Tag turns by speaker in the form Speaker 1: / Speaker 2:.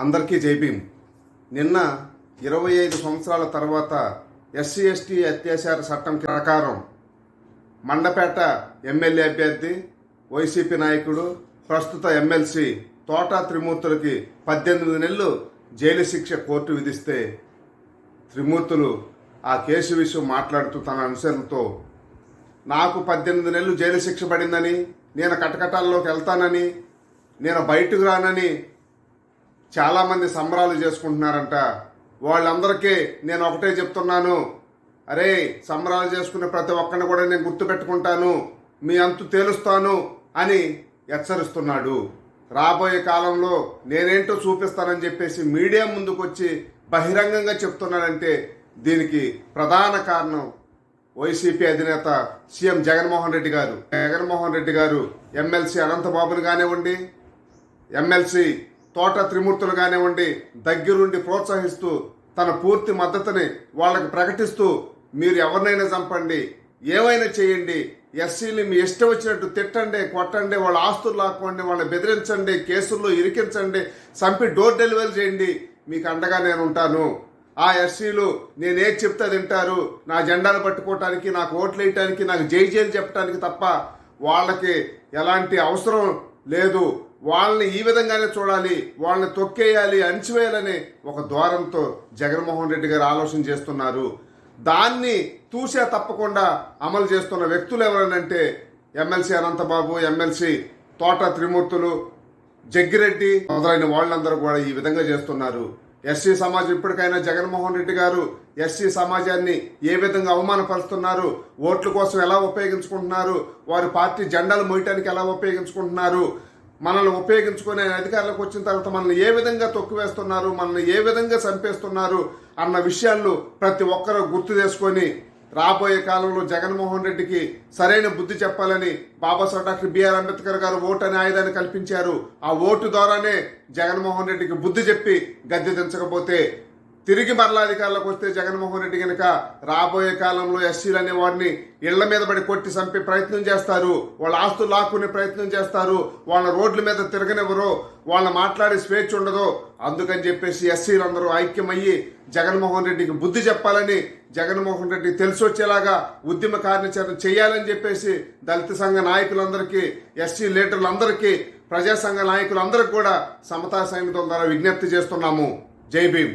Speaker 1: అందరికీ జైభీం నిన్న ఇరవై ఐదు సంవత్సరాల తర్వాత ఎస్సీ ఎస్టీ అత్యాచార చట్టం ప్రకారం మండపేట ఎమ్మెల్యే అభ్యర్థి వైసీపీ నాయకుడు ప్రస్తుత ఎమ్మెల్సీ తోటా త్రిమూర్తులకి పద్దెనిమిది నెలలు జైలు శిక్ష కోర్టు విధిస్తే త్రిమూర్తులు ఆ కేసు విషయం మాట్లాడుతూ తన అనుసరణతో నాకు పద్దెనిమిది నెలలు జైలు శిక్ష పడిందని నేను కటకటాల్లోకి వెళ్తానని నేను బయటకు రానని చాలామంది సంబరాలు చేసుకుంటున్నారంట. వాళ్ళందరికీ నేను ఒకటే చెప్తున్నాను. అరే సంబరాలు చేసుకునే ప్రతి ఒక్కరిని కూడా నేను గుర్తుపెట్టుకుంటాను. మీ అంతు తేలుస్తాను అని హెచ్చరిస్తున్నాడు. రాబోయే కాలంలో నేనేంటో చూపిస్తానని చెప్పేసి మీడియా ముందుకు వచ్చి బహిరంగంగా చెప్తున్నాడంటే దీనికి ప్రధాన కారణం వైసీపీ అధినేత సీఎం జగన్మోహన్ రెడ్డి గారు. జగన్మోహన్ రెడ్డి గారు ఎమ్మెల్సీ అనంతబాబుని కానివ్వండి ఎమ్మెల్సీ తోట త్రిమూర్తులు కానివ్వండి దగ్గరుండి ప్రోత్సహిస్తూ తన పూర్తి మద్దతుని వాళ్ళకి ప్రకటిస్తూ మీరు ఎవరినైనా చంపండి ఏమైనా చేయండి ఎస్సీని మీ ఇష్టం వచ్చినట్టు తిట్టండి కొట్టండి వాళ్ళ ఆస్తులు లాక్కోండి వాళ్ళని బెదిరించండి కేసుల్లో ఇరికించండి చంపి డోర్ డెలివరీ చేయండి మీకు అండగా నేను ఉంటాను. ఆ ఎస్సీలు నేనేది చెప్తే తింటారు నా జెండాలు పట్టుకోవటానికి నాకు ఓట్లు వేయటానికి నాకు జై జైలు చెప్పడానికి తప్ప వాళ్ళకి ఎలాంటి అవసరం లేదు. వాళ్ళని ఈ విధంగానే చూడాలి వాళ్ళని తొక్కేయాలి అణిచివేయాలని ఒక ద్వారంతో జగన్మోహన్ రెడ్డి గారు ఆలోచన చేస్తున్నారు. దాన్ని తూసే తప్పకుండా అమలు చేస్తున్న వ్యక్తులు ఎవరనంటే ఎమ్మెల్సీ అనంతబాబు ఎమ్మెల్సీ తోట త్రిమూర్తులు జగ్గిరెడ్డి మొదలైన వాళ్ళందరూ కూడా ఈ విధంగా చేస్తున్నారు. ఎస్సీ సమాజం ఇప్పటికైనా జగన్మోహన్ రెడ్డి గారు ఎస్సీ సమాజాన్ని ఏ విధంగా అవమానపరుస్తున్నారు? ఓట్ల కోసం ఎలా ఉపయోగించుకుంటున్నారు? వారి పార్టీ జెండాలు మోయటానికి ఎలా ఉపయోగించుకుంటున్నారు? మనల్ని ఉపయోగించుకునే అధికారులకు వచ్చిన తర్వాత మనల్ని ఏ విధంగా తొక్కివేస్తున్నారు మనల్ని ఏ విధంగా చంపేస్తున్నారు అన్న విషయాల్లో ప్రతి ఒక్కరూ గుర్తు చేసుకొని రాబోయే కాలంలో జగన్మోహన్ రెడ్డికి సరైన బుద్ధి చెప్పాలని బాబాసాహెబ్ డాక్టర్ బిఆర్ అంబేద్కర్ గారు ఓటు అనే ఆయుధాన్ని కల్పించారు. ఆ ఓటు ద్వారానే జగన్మోహన్ రెడ్డికి బుద్ధి చెప్పి గద్దె దించకపోతే తిరిగి మరలా అధికారులకు వస్తే జగన్మోహన్ రెడ్డి కనుక రాబోయే కాలంలో ఎస్సీలు అనే వారిని ఇళ్ళ మీద పడి కొట్టి చంపే ప్రయత్నం చేస్తారు. వాళ్ళ ఆస్తులు లాక్కునే ప్రయత్నం చేస్తారు. వాళ్ళ రోడ్ల మీద తిరగనివ్వరు. వాళ్ళ మాట్లాడే స్వేచ్ఛ ఉండదు. అందుకని చెప్పేసి ఎస్సీలందరూ ఐక్యమయ్యి జగన్మోహన్ రెడ్డికి బుద్ధి చెప్పాలని జగన్మోహన్ రెడ్డి తెలిసి వచ్చేలాగా ఉద్యమ కార్యాచరణ చేయాలని చెప్పేసి దళిత సంఘ నాయకులందరికీ ఎస్సీ లీడర్లందరికీ ప్రజా సంఘ నాయకులందరికీ కూడా సమతా సైనికుల ద్వారా విజ్ఞప్తి చేస్తున్నాము. జై భీమ్.